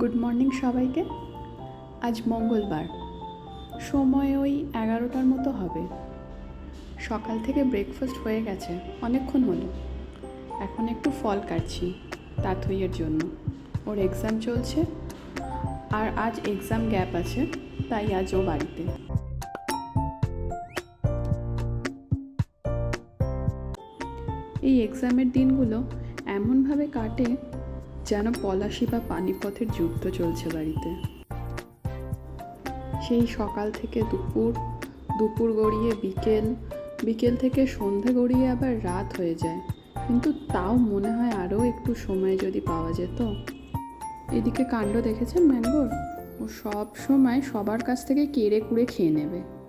Good morning সবাইকে। আজ মঙ্গলবার। সময় ওই এগারোটার মতো হবে। সকাল থেকে ব্রেকফাস্ট হয়ে গেছে। অনেকক্ষণ হলো। এখন একটু ফল কাটছি তাথইয়ের জন্য। ওর এক্সাম চলছে। আর আজ এক্সাম গ্যাপ আছে, তাই আজ ও বাড়িতে। এই এক্সামের দিনগুলো এমনভাবে কাটে যেন পলাশি বা পানিপথের যুদ্ধ চলছে বাড়িতে। সেই সকাল থেকে দুপুর দুপুর গড়িয়ে বিকেল বিকেল থেকে সন্ধে গড়িয়ে আবার রাত হয়ে যায়। কিন্তু তাও মনে হয় আরও একটু সময় যদি পাওয়া যেত। এদিকে কাণ্ড দেখেছেন ম্যাঙ্গোর ও সব সময় সবার কাছ থেকে কেড়ে কুড়ে খেয়ে নেবে।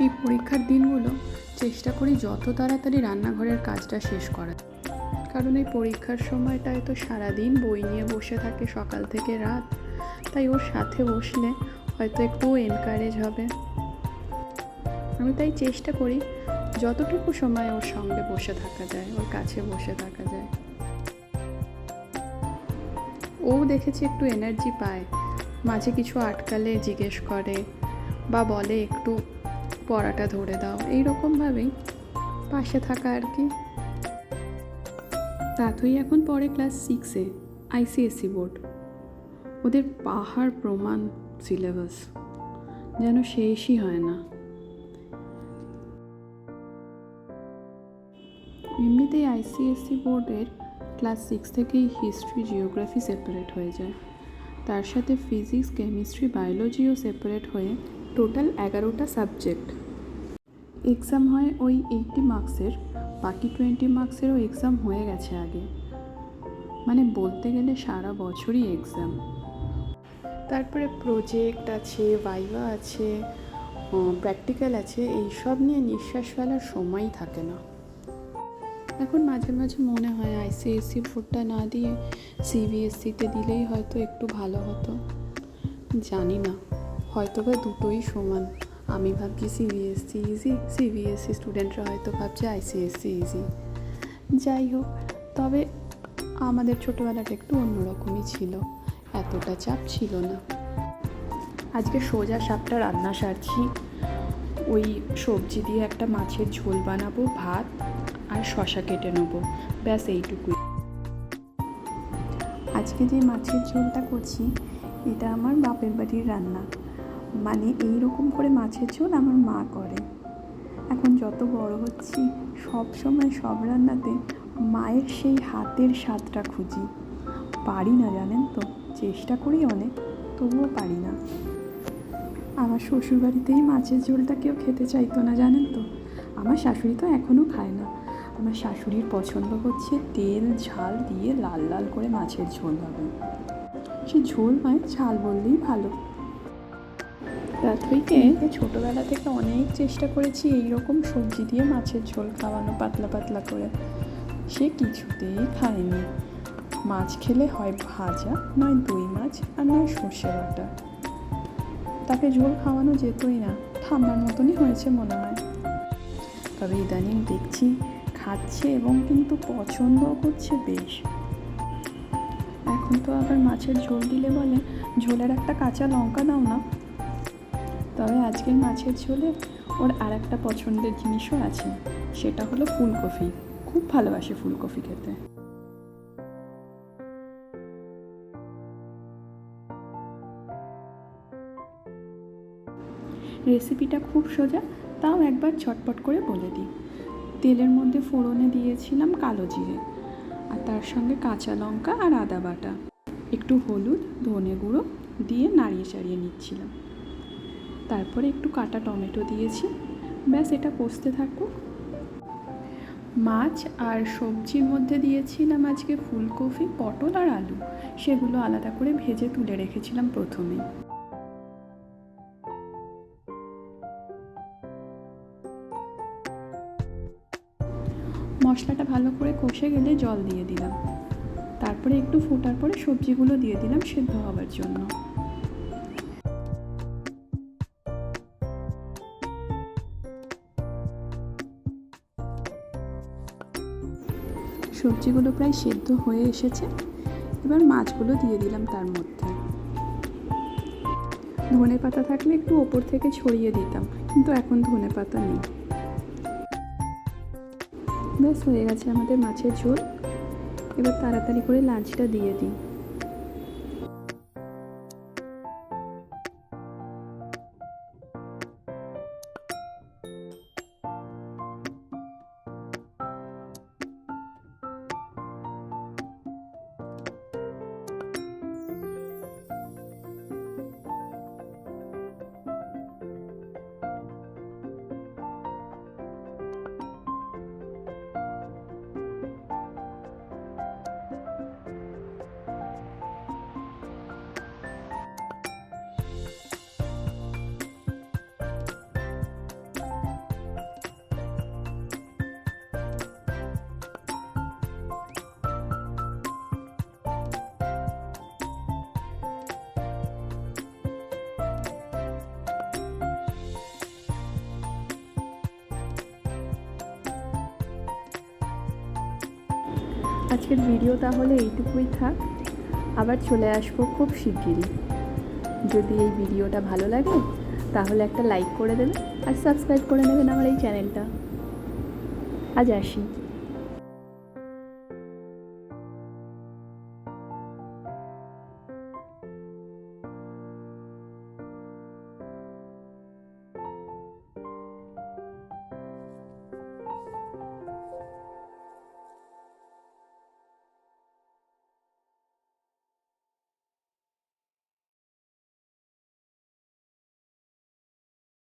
এই পরীক্ষার দিনগুলো চেষ্টা করি যত তাড়াতাড়ি রান্নাঘরের কাজটা শেষ করার। কারণ এই পরীক্ষার সময়টায় তো সারাদিন বই নিয়ে বসে থাকে সকাল থেকে রাত। তাই ওর সাথে বসলে হয়তো একটু এনকারেজ হবে। আমি তাই চেষ্টা করি যতটুকু সময় ওর সঙ্গে বসে থাকা যায়, ওর কাছে বসে থাকা যায়। ও দেখেছি একটু এনার্জি পায়। মাঝে কিছু আটকালে জিজ্ঞেস করে বা বলে একটু পড়াটা ধরে দাও। এই রকমভাবেই পাশে থাকা আর কি। তাতই এখন পড়ে ক্লাস সিক্সে, আইসিএসসি বোর্ড। ওদের পাহাড় প্রমাণ সিলেবাস। যেন শেষই হয় না। এমনিতেই আইসিএসসি বোর্ডের ক্লাস সিক্স থেকেই হিস্ট্রি, জিওগ্রাফি সেপারেট হয়ে যায়। তার সাথে ফিজিক্স, কেমিস্ট্রি, বায়োলজিও সেপারেট হয়ে টোটাল এগারোটা সাবজেক্ট। এক্সাম হয় ওই এইটটি মার্কসের, বাকি টোয়েন্টি মার্কসেরও এক্সাম হয়ে গেছে আগে। মানে বলতে গেলে সারা বছরই এক্সাম। তারপরে প্রজেক্ট আছে, ভাইভা আছে প্র্যাকটিক্যাল আছে, এইসব নিয়ে নিঃশ্বাস ফেলার সময়ই থাকে না। এখন মাঝে মাঝে মনে হয় আইসিএসসি বোর্ডটা না দিয়ে সিবিএসসিতে দিলেই হয়তো একটু ভালো হতো। জানি না। হয়তো বা দুটোই সমান। আমি ভাবছি সিবিএসসি ইজি সিবিএসসি স্টুডেন্টরা হয়তো ভাবছে আইসিএসসি ইজি যাই হোক, তবে আমাদের ছোটোবেলাটা একটু অন্যরকমই ছিল। এতটা চাপ ছিল না। আজকে সোজা সাপটা রান্না সারছি। ওই সবজি দিয়ে একটা মাছের ঝোল বানাবো, ভাত আর শশা কেটে নেব। ব্যাস এইটুকুই। আজকে যে মাছের ঝোলটা করছি, এটা আমার বাপের বাড়ির রান্না। মানে এই রকম করে মাছের ঝোল আমার মা করে। এখন যত বড় হচ্ছি, সব সময় সব রান্নাতে মায়ের সেই হাতের স্বাদটা খুঁজি। পারি না জানেন তো? চেষ্টা করি অনেক, তবুও পারি না। আমার শ্বশুরবাড়িতেই মাছের ঝোলটা কেউ খেতে চাইতো না জানেন তো? আমার শাশুড়ি তো এখনও খায় না। আমার শাশুড়ির পছন্দ হচ্ছে তেল, ঝাল দিয়ে লাল লাল করে মাছের ঝোল হবে। সে ঝোল নয় ঝাল বললেই ভালো। রাত্রিকে ছোটোবেলা থেকে অনেক চেষ্টা করেছি এই রকম সবজি দিয়ে মাছের ঝোল খাওয়ানো পাতলা পাতলা করে। সে কিছুতেই খায়নি। মাছ খেলে হয় ভাজা, নয় দই মাছ আর নয় সর্ষে বাটা তাকে ঝোল খাওয়ানো যেতই না ঠান্ডার মতনই হয়েছে মনে হয়। তবে ইদানিং দেখছি খাচ্ছে এবং কিন্তু পছন্দও করছে বেশ। এখন তো আবার মাছের ঝোল দিলে বলে, ঝোলের একটা কাঁচা লঙ্কা দাও না। তবে আজকের মাছের ঝোলে ওর আর একটা পছন্দের জিনিসও আছে, সেটা হলো ফুলকপি। খুব ভালোবাসে ফুলকপি খেতে। রেসিপিটা খুব সোজা, তাও একবার ছটপট করে বলে দিই। তেলের মধ্যে ফোড়নে দিয়েছিলাম কালো জিরে, আর তার সঙ্গে কাঁচা লঙ্কা আর আদা বাটা। একটু হলুদ, ধনে গুঁড়ো দিয়ে নাড়িয়ে চাড়িয়ে নিচ্ছিলাম। তারপরে একটু কাটা টমেটো দিয়েছি। ব্যাস, এটা কষতে থাকুক। মাছ আর সবজির মধ্যে দিয়েছিলাম আজকে ফুলকপি, পটল আর আলু। সেগুলো আলাদা করে ভেজে তুলে রেখেছিলাম প্রথমে। মশলাটা ভালো করে কষে গেলে জল দিয়ে দিলাম। তারপরে একটু ফোটার পরে সবজিগুলো দিয়ে দিলাম সেদ্ধ হওয়ার জন্য। সবজিগুলো প্রায় সেদ্ধ হয়ে এসেছে। এবার মাছগুলো দিয়ে দিলাম তার মধ্যে। ধনে পাতা থাকলে একটু ওপর থেকে ছড়িয়ে দিতাম, কিন্তু এখন ধনে পাতা নেই। ব্যাস, হয়ে গেছে আমাদের মাছের ঝোল। এবার তাড়াতাড়ি করে লাঞ্চটা দিয়ে দিই। আজকের ভিডিও তাহলে এইটুকুই থাক। আবার চলে আসব খুব শিগগিরই। যদি এই ভিডিওটা ভালো লাগে, তাহলে একটা লাইক করে দেবেন আর সাবস্ক্রাইব করে নেবেন আমার এই চ্যানেলটা। আজ আসি।